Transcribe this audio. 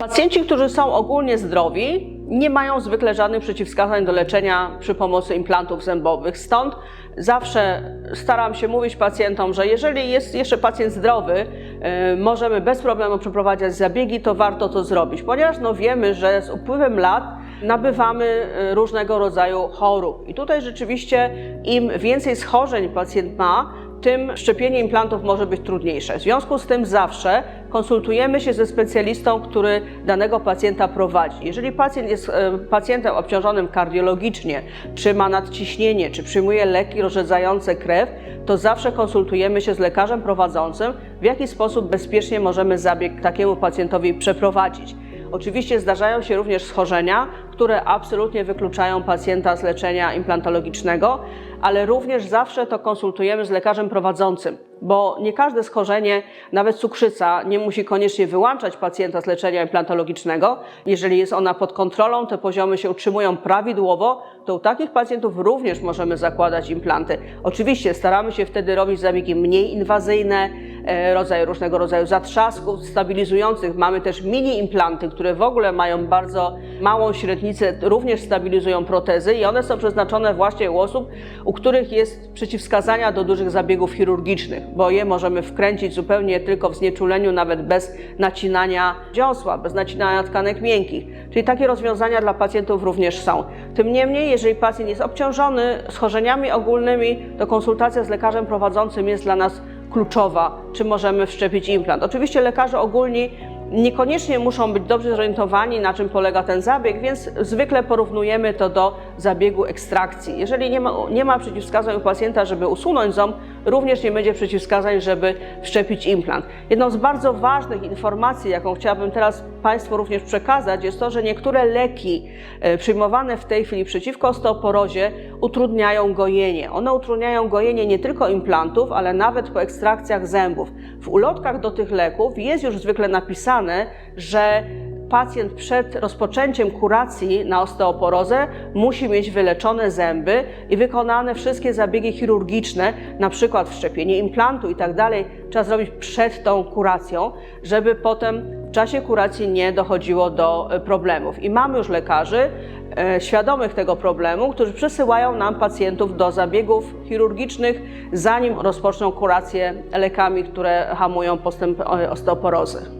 Pacjenci, którzy są ogólnie zdrowi, nie mają zwykle żadnych przeciwwskazań do leczenia przy pomocy implantów zębowych. Stąd zawsze staram się mówić pacjentom, że jeżeli jest jeszcze pacjent zdrowy, y, możemy bez problemu przeprowadzać zabiegi, to warto to zrobić, ponieważ no wiemy, że z upływem lat nabywamy y, różnego rodzaju chorób. I tutaj rzeczywiście im więcej schorzeń pacjent ma, tym szczepienie implantów może być trudniejsze. W związku z tym zawsze konsultujemy się ze specjalistą, który danego pacjenta prowadzi. Jeżeli pacjent jest e, pacjentem obciążonym kardiologicznie, czy ma nadciśnienie, czy przyjmuje leki rozrzedzające krew, to zawsze konsultujemy się z lekarzem prowadzącym, w jaki sposób bezpiecznie możemy zabieg takiemu pacjentowi przeprowadzić. Oczywiście zdarzają się również schorzenia, które absolutnie wykluczają pacjenta z leczenia implantologicznego, ale również zawsze to konsultujemy z lekarzem prowadzącym, bo nie każde schorzenie, nawet cukrzyca, nie musi koniecznie wyłączać pacjenta z leczenia implantologicznego. Jeżeli jest ona pod kontrolą, te poziomy się utrzymują prawidłowo, to u takich pacjentów również możemy zakładać implanty. Oczywiście staramy się wtedy robić zabiegi mniej inwazyjne, rodzaj różnego rodzaju zatrzasków stabilizujących. Mamy też mini implanty, które w ogóle mają bardzo małą średnicę, również stabilizują protezy i one są przeznaczone właśnie u osób, u których jest przeciwwskazania do dużych zabiegów chirurgicznych, bo je możemy wkręcić zupełnie tylko w znieczuleniu, nawet bez nacinania dziąsła, bez nacinania tkanek miękkich. Czyli takie rozwiązania dla pacjentów również są. Tym niemniej, jeżeli pacjent jest obciążony schorzeniami ogólnymi, to konsultacja z lekarzem prowadzącym jest dla nas kluczowa, czy możemy wszczepić implant. Oczywiście lekarze ogólni niekoniecznie muszą być dobrze zorientowani, na czym polega ten zabieg, więc zwykle porównujemy to do zabiegu ekstrakcji. Jeżeli nie ma, nie ma przeciwwskazań u pacjenta, żeby usunąć ząb, również nie będzie przeciwwskazań, żeby wszczepić implant. Jedną z bardzo ważnych informacji, jaką chciałabym teraz Państwu również przekazać, jest to, że niektóre leki e, przyjmowane w tej chwili przeciwko osteoporozie utrudniają gojenie. One utrudniają gojenie nie tylko implantów, ale nawet po ekstrakcjach zębów. W ulotkach do tych leków jest już zwykle napisane, że pacjent przed rozpoczęciem kuracji na osteoporozę musi mieć wyleczone zęby i wykonane wszystkie zabiegi chirurgiczne, na przykład wszczepienie implantu i tak dalej, trzeba zrobić przed tą kuracją, żeby potem w czasie kuracji nie dochodziło do e, problemów. I mamy już lekarzy e, świadomych tego problemu, którzy przesyłają nam pacjentów do zabiegów chirurgicznych, zanim rozpoczną kurację lekami, które hamują postęp e, osteoporozy.